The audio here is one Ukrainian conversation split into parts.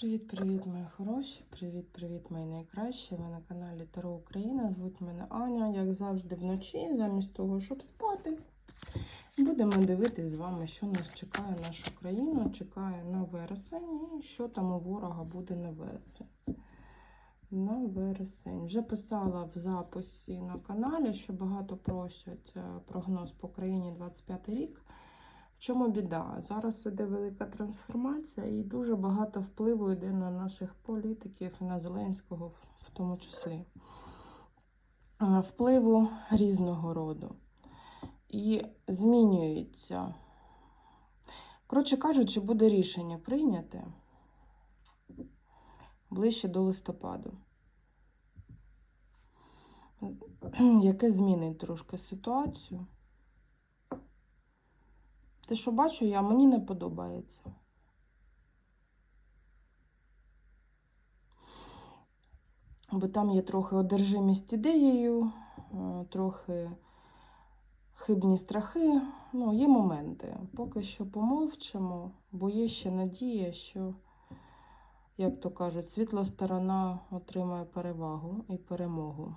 Привіт-привіт, мої хороші! Привіт-привіт, мої найкращі! Ви на каналі Таро Україна. Звуть мене Аня. Як завжди, вночі, замість того, щоб спати, будемо дивитись з вами, що нас чекає нашу країну, чекає на вересень і що там у ворога буде на вересень. На вересень. Вже писала в записі на каналі, що багато просять е, прогноз по країні 25 рік. В чому біда? Зараз іде велика трансформація і дуже багато впливу йде на наших політиків, на Зеленського в- тому числі. Впливу різного роду. І змінюється. Коротше кажучи, буде рішення прийняте ближче до листопаду, яке змінить трошки ситуацію. Те, що бачу я, мені не подобається. Бо там є трохи одержимість ідеєю, е, трохи хибні страхи. Ну, є моменти. Поки що помовчимо, бо є ще надія, що, як то кажуть, світла сторона отримає перевагу і перемогу.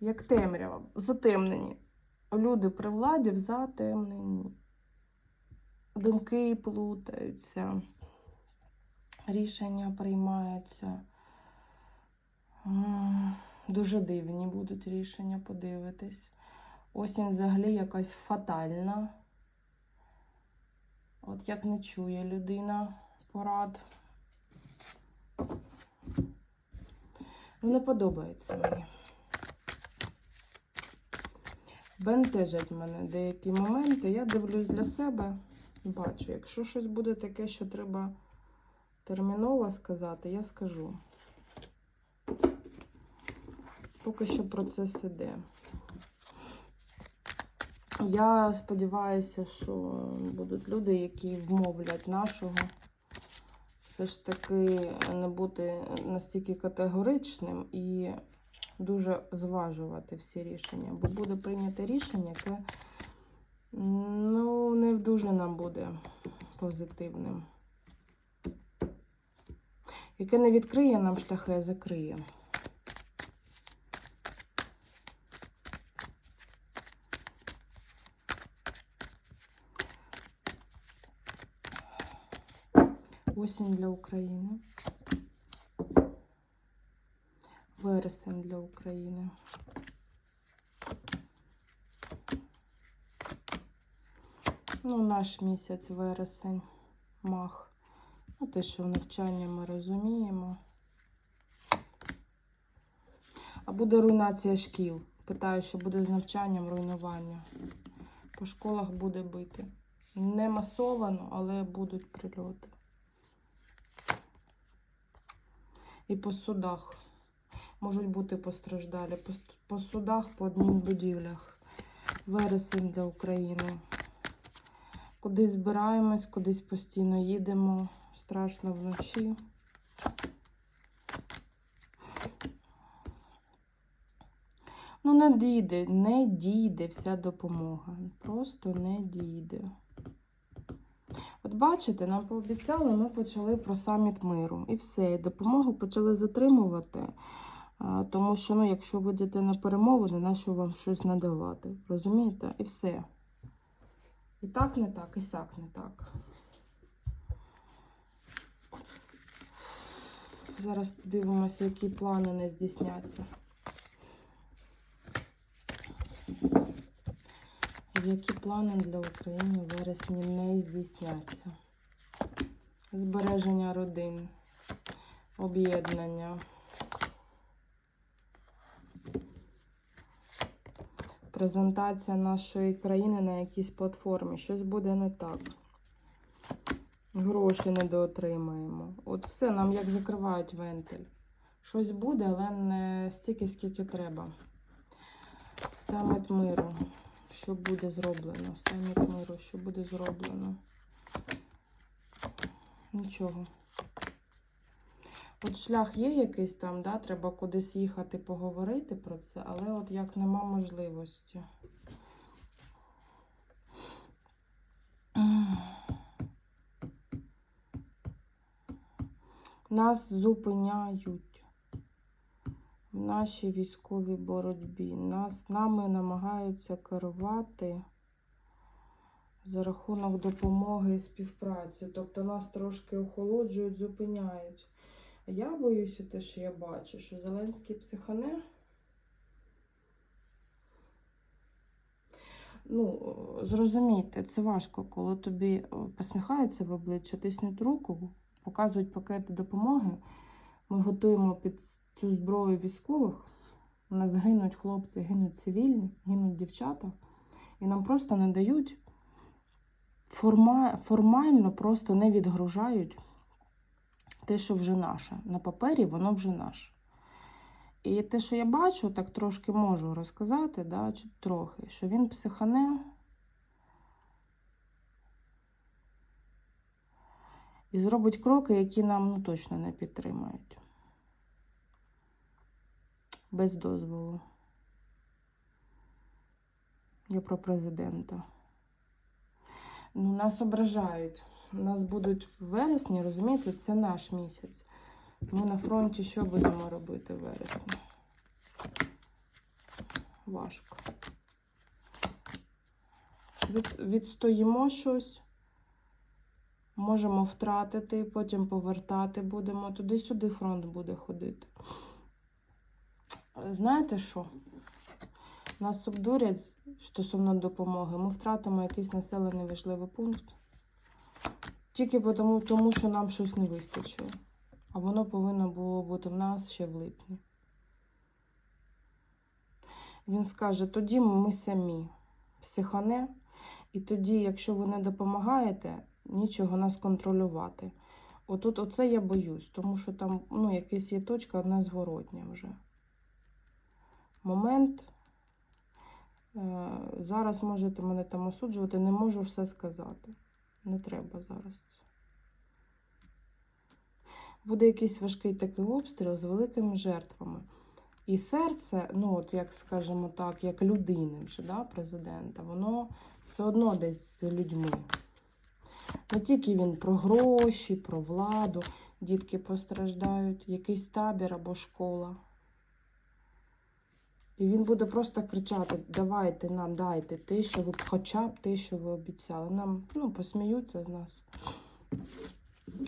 Як темрява, затемнені. Люди при владі в затемненні. Думки плутаються, рішення приймаються. Дуже дивні будуть рішення, подивитись. Осінь взагалі якась фатальна. От як не чує людина порад. Ну, не подобається мені. Бентежать мене деякі моменти. Я дивлюсь для себе, бачу, якщо щось буде таке, що треба терміново сказати, я скажу. Поки що процес іде. Я сподіваюся, що будуть люди, які вмовлять нашого все ж таки не бути настільки категоричним і дуже зважувати всі рішення, бо буде прийнято рішення, яке ну, не дуже нам буде позитивним. Яке не відкриє нам шляхи, а закриє. Осінь для України. Вересень для України. Ну, наш місяць вересень, мах. Ну, те, що в навчанні ми розуміємо. А буде руйнація шкіл. Питаю, що буде з навчанням руйнування. По школах буде бити. Не масовано, але будуть прильоти. І по судах можуть бути постраждалі. По, судах, по адмінбудівлях. Вересень для України. Кудись збираємось, кудись постійно їдемо. Страшно вночі. Ну, не дійде, не дійде вся допомога. Просто не дійде. От бачите, нам пообіцяли, ми почали про саміт миру. І все, допомогу почали затримувати. Тому що, ну, якщо ви йдете на перемовини, нащо вам щось надавати? Розумієте? І все. І так не так, і сяк не так. Зараз подивимося, які плани не здійсняться. Які плани для України в вересні не здійсняться? Збереження родин, об'єднання, презентація нашої країни на якійсь платформі. Щось буде не так. Гроші недоотримаємо. От все, нам як закривають вентиль. Щось буде, але не стільки, скільки треба. Саміт миру. Що буде зроблено? Саміт миру, що буде зроблено? Нічого. От шлях є якийсь там, да? треба кудись їхати поговорити про це, але от як нема можливості. Нас зупиняють в нашій військовій боротьбі. Нас, нами намагаються керувати за рахунок допомоги і співпраці. Тобто нас трошки охолоджують, зупиняють. Я боюся те, що я бачу, що Зеленський психане. Ну, зрозумійте, це важко, коли тобі посміхаються в обличчя, тиснуть руку, показують пакети допомоги. Ми готуємо під цю зброю військових. У нас гинуть хлопці, гинуть цивільні, гинуть дівчата. І нам просто не дають форма, формально просто не відгружають те, що вже наше. На папері воно вже наше. І те, що я бачу, так трошки можу розказати, да, трохи, що він психане. І зробить кроки, які нам ну, точно не підтримають. Без дозволу. Я про президента. Ну, нас ображають. Нас будуть в вересні, розумієте, це наш місяць. Ми на фронті що будемо робити в вересні? Важко. Від, відстоїмо щось, можемо втратити, потім повертати будемо. Туди-сюди фронт буде ходити. Знаєте що? Нас обдурять стосовно допомоги. Ми втратимо якийсь населений важливий пункт. Тільки тому, тому, що нам щось не вистачило. А воно повинно було бути в нас ще в липні. Він скаже: тоді ми самі психане, і тоді, якщо ви не допомагаєте, нічого нас контролювати. Отут оце я боюсь, тому що там ну, якась є точка незворотня вже. Момент. Е, Зараз можете мене там осуджувати, не можу все сказати. Не треба зараз. Буде якийсь важкий такий обстріл з великими жертвами. І серце, ну, от як скажімо так, як людини вже, да, президента, воно все одно десь з людьми. Не тільки він про гроші, про владу, дітки постраждають, якийсь табір або школа. І він буде просто кричати: давайте нам, дайте те, що ви хоча б те, що ви обіцяли. Нам ну, посміються з нас.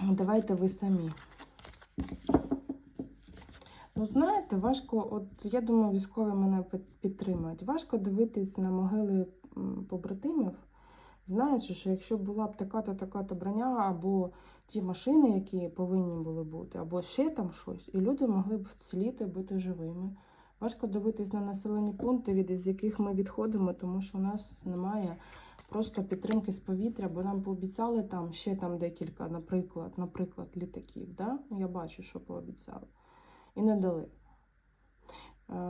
Давайте ви самі. Ну, знаєте, важко, от я думаю, військові мене підтримують. Важко дивитись на могили побратимів, знаючи, що якщо була б така-то така-то броня, або ті машини, які повинні були бути, або ще там щось, і люди могли б вціліти, бути живими. Важко дивитись на населені пункти, від яких ми відходимо, тому що у нас немає просто підтримки з повітря, бо нам пообіцяли там ще там декілька, наприклад, наприклад, літаків. Да? Я бачу, що пообіцяли. І не дали. Е,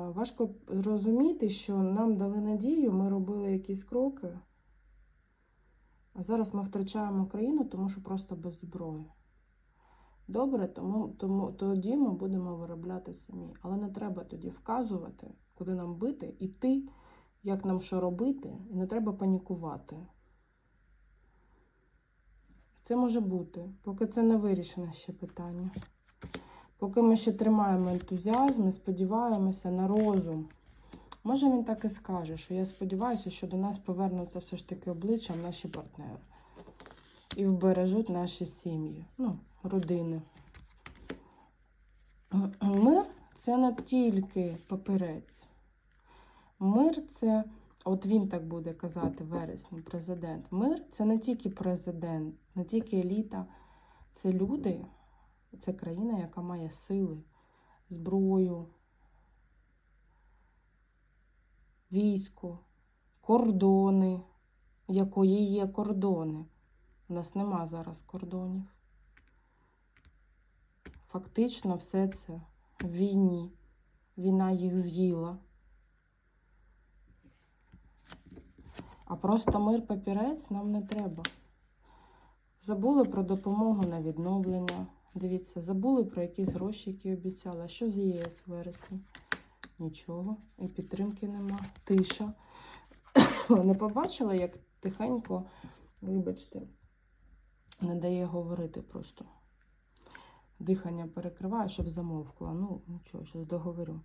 Важко зрозуміти, що нам дали надію, ми робили якісь кроки. А зараз ми втрачаємо країну, тому що просто без зброї. Добре, тому, тому тоді ми будемо виробляти самі. Але не треба тоді вказувати, куди нам бити, іти, як нам що робити, і не треба панікувати. Це може бути, поки це не вирішене ще питання. Поки ми ще тримаємо ентузіазм і сподіваємося на розум. Може він так і скаже, що я сподіваюся, що до нас повернуться все ж таки обличчям наші партнери. І вбережуть наші сім'ї, ну, родини. Мир це не тільки папірець. Мир це, от він так буде казати вересні, президент. Мир це не тільки президент, не тільки еліта, це люди, це країна, яка має сили, зброю, військо, кордони, якої є кордони. У нас нема зараз кордонів. Фактично все це в війні. Війна їх з'їла. А просто мир папірець нам не треба. Забули про допомогу на відновлення. Дивіться, забули про якісь гроші, які обіцяли. А що з ЄС в вересні? Нічого. І підтримки нема. Тиша. Не побачила, як тихенько, вибачте, не дає говорити просто. дихання перекриваю, щоб замовкла. Ну, нічого, щось договорю.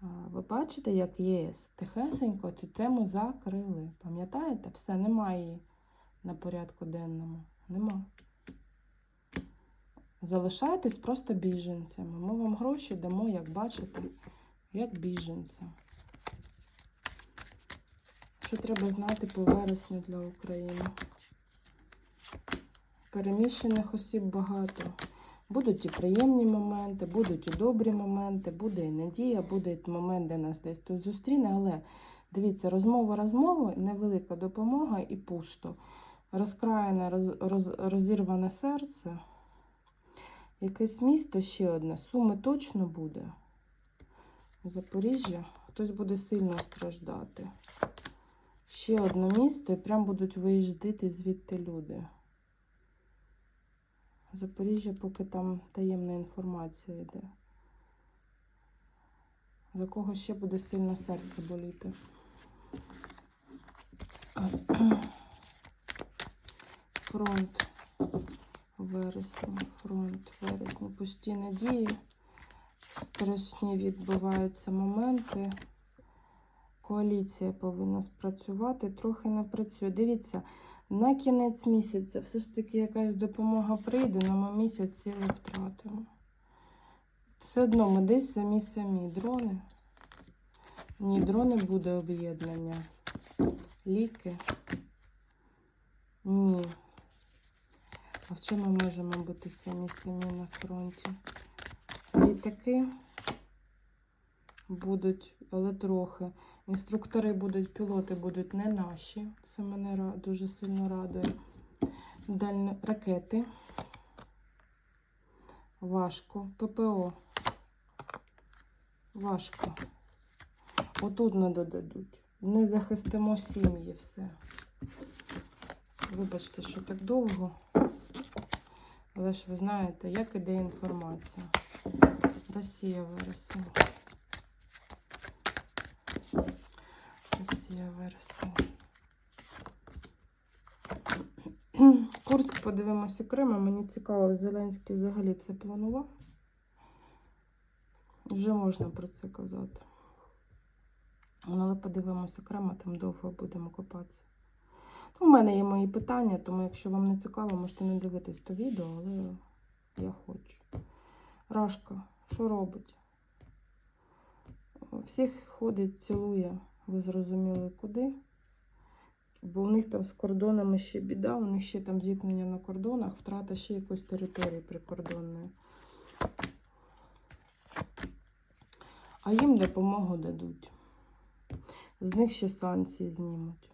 Ви бачите, як ЄС тихесенько цю тему закрили. Пам'ятаєте? Все, немає її на порядку денному. Нема. Залишайтесь просто біженцями. Ми вам гроші дамо, як бачите, як біженцям. Що треба знати по вересню для України? Переміщених осіб багато. Будуть і приємні моменти, будуть і добрі моменти, буде і надія, буде і момент, де нас десь тут зустріне. Але дивіться, розмова розмови, невелика допомога і пусто. Розкраєне, роз, роз, розірване серце. Якесь місто ще одне. Суми точно буде. Запоріжжя. Хтось буде сильно страждати. Ще одне місто і прям будуть виїжджати звідти люди. Запоріжжя, поки там таємна інформація йде. За кого ще буде сильно серце боліти. Фронт вересня, фронт вересня. Пусті надії. Страшні відбуваються моменти. Коаліція повинна спрацювати, трохи не працює. Дивіться, на кінець місяця все ж таки якась допомога прийде, але ми місяць сили втратимо. Все одно ми десь самі самі. Дрони. Ні, дрони буде об'єднання. Ліки. Ні. А в чому ми можемо бути самі самі на фронті? Літаки будуть, але трохи. Інструктори будуть, пілоти будуть не наші. Це мене дуже сильно радує. Дальні ракети. Важко. ППО. Важко. Отут не додадуть. Не захистимо сім'ї все. Вибачте, що так довго. Але ж ви знаєте, як іде інформація. Росія вересень. Росія вересень. Курськ подивимося окремо. Мені цікаво, Зеленський взагалі це планував. Вже можна про це казати. Ну, Але подивимося окремо, там довго будемо копатися. У мене є мої питання, тому якщо вам не цікаво, можете не дивитись то відео, але я хочу. Рашка, що робить? Всіх ходить, цілує, ви зрозуміли куди. Бо в них там з кордонами ще біда, у них ще там зіткнення на кордонах, втрата ще якоїсь території прикордонної. А їм допомогу дадуть. З них ще санкції знімуть.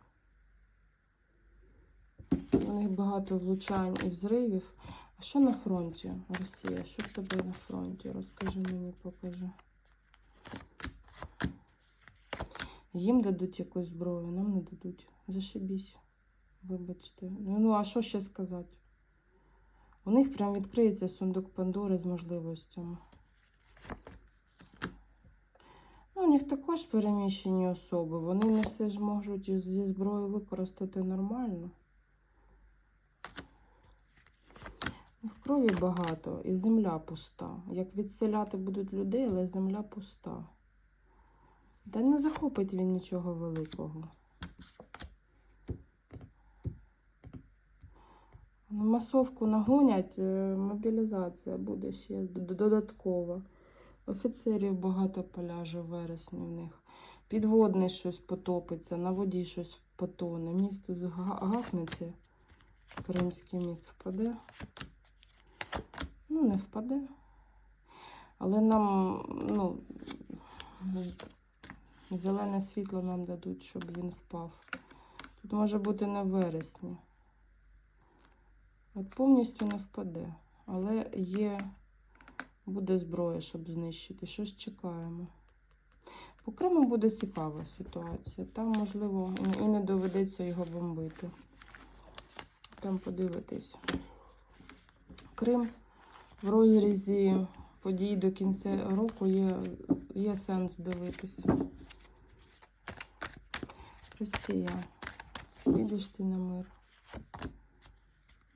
У них багато влучань і взривів. А що на фронті, Росія? Що в тебе на фронті? Розкажи мені, покажи. Їм дадуть якусь зброю, нам не дадуть. Зашибісь. Вибачте. Ну, ну а що ще сказати? У них прям відкриється сундук Пандори з можливостями. Ну, у них також переміщені особи. Вони не все ж можуть зі зброєю використати нормально. У крові багато і земля пуста. Як відселяти будуть людей, але земля пуста. Та не захопить він нічого великого. Ну, Масовку нагонять, е, мобілізація буде ще додаткова. Офіцерів багато поляже в вересні в них. Підводний щось потопиться, на воді щось потоне. Місто зга- гахнеться. Кримський міст впаде. Ну, не впаде. Але нам, ну, зелене світло нам дадуть, щоб він впав. Тут може бути в вересні. От повністю не впаде. Але є, буде зброя, щоб знищити. Щось чекаємо. По Криму буде цікава ситуація. Там, можливо, і- не доведеться його бомбити. Там подивитись. Крим в розрізі подій до кінця року є, є сенс дивитись. Росія. Підеш ти на мир.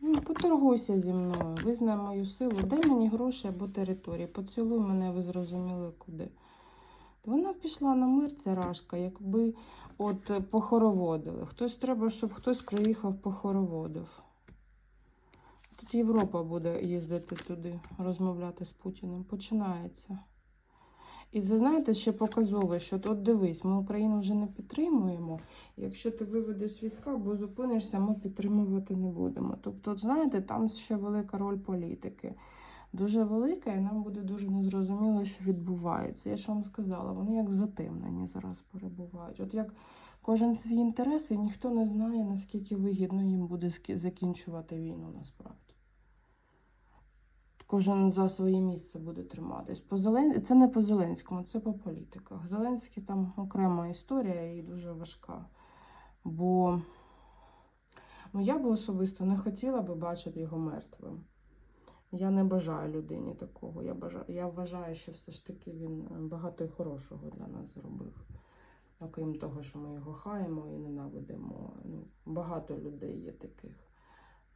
Ну, Поторгуйся зі мною, визнай мою силу, дай мені гроші або території, поцілуй мене, ви зрозуміли куди. Вона пішла на мир, ця рашка, якби от похороводили. Хтось треба, щоб хтось приїхав похороводив. Тут Європа буде їздити туди, розмовляти з Путіним. Починається. І це, знаєте, ще показове, що от дивись, ми Україну вже не підтримуємо. Якщо ти виведеш війська або зупинишся, ми підтримувати не будемо. Тобто, знаєте, там ще велика роль політики. Дуже велика, і нам буде дуже незрозуміло, що відбувається. Я ж вам сказала, вони як в затемненні зараз перебувають. От як кожен свій інтерес, і ніхто не знає, наскільки вигідно їм буде закінчувати війну насправді. Кожен за своє місце буде триматись. По Зелен... Це не по Зеленському, це по політиках. Зеленський там окрема історія і дуже важка. Бо ну, я би особисто не хотіла би бачити його мертвим. Я не бажаю людині такого. Я, бажаю, я вважаю, що все ж таки він багато і хорошого для нас зробив. Окрім того, що ми його хаємо і ненавидимо. Ну, багато людей є таких.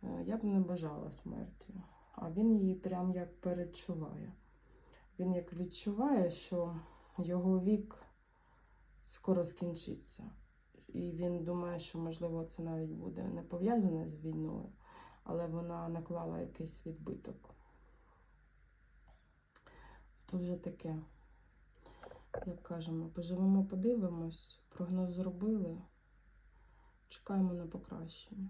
Е, Я б не бажала смерті. А він її прям як передчуває. Він як відчуває, що його вік скоро скінчиться. І він думає, що, можливо, це навіть буде не пов'язане з війною, але вона наклала якийсь відбиток. То вже таке, як кажемо, поживемо, подивимось, прогноз зробили, чекаємо на покращення.